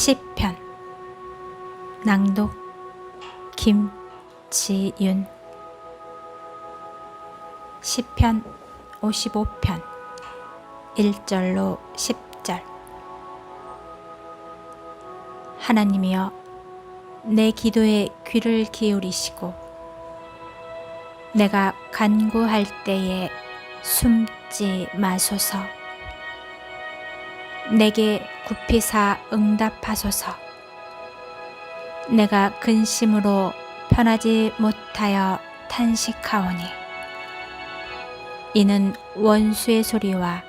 시편. 낭독 김지윤. 시편 55편. 1절로 10절. 하나님이여 내 기도에 귀를 기울이시고 내가 간구할 때에 숨지 마소서 내게 굽히사 응답하소서. 내가 근심으로 편하지 못하여 탄식하오니. 이는 원수의 소리와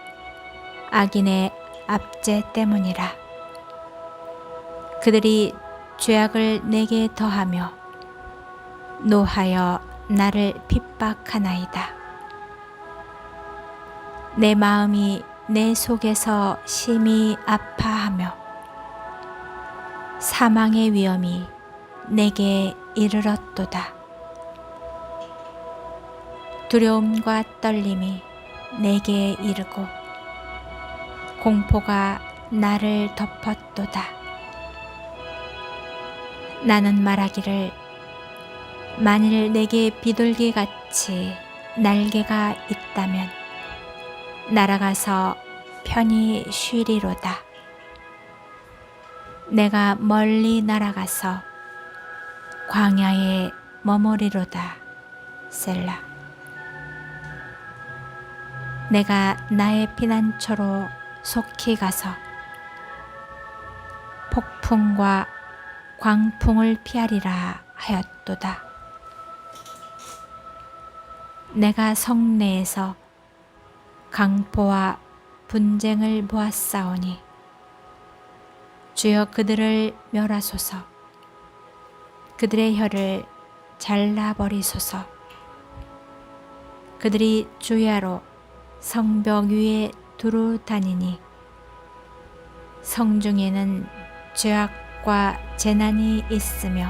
악인의 압제 때문이라. 그들이 죄악을 내게 더하며 노하여 나를 핍박하나이다. 내 마음이 내 속에서 심히 아파하며 사망의 위험이 내게 이르렀도다. 두려움과 떨림이 내게 이르고 공포가 나를 덮었도다. 나는 말하기를 만일 내게 비둘기 같이 날개가 있다면 날아가서 편히 쉬리로다. 내가 멀리 날아가서 광야에 머무리로다. 셀라. 내가 나의 피난처로 속히 가서 폭풍과 광풍을 피하리라 하였도다. 내가 성내에서 강포와 분쟁을 보았사오니 주여 그들을 멸하소서. 그들의 혀를 잘라버리소서. 그들이 주야로 성벽 위에 두루 다니니 성중에는 죄악과 재난이 있으며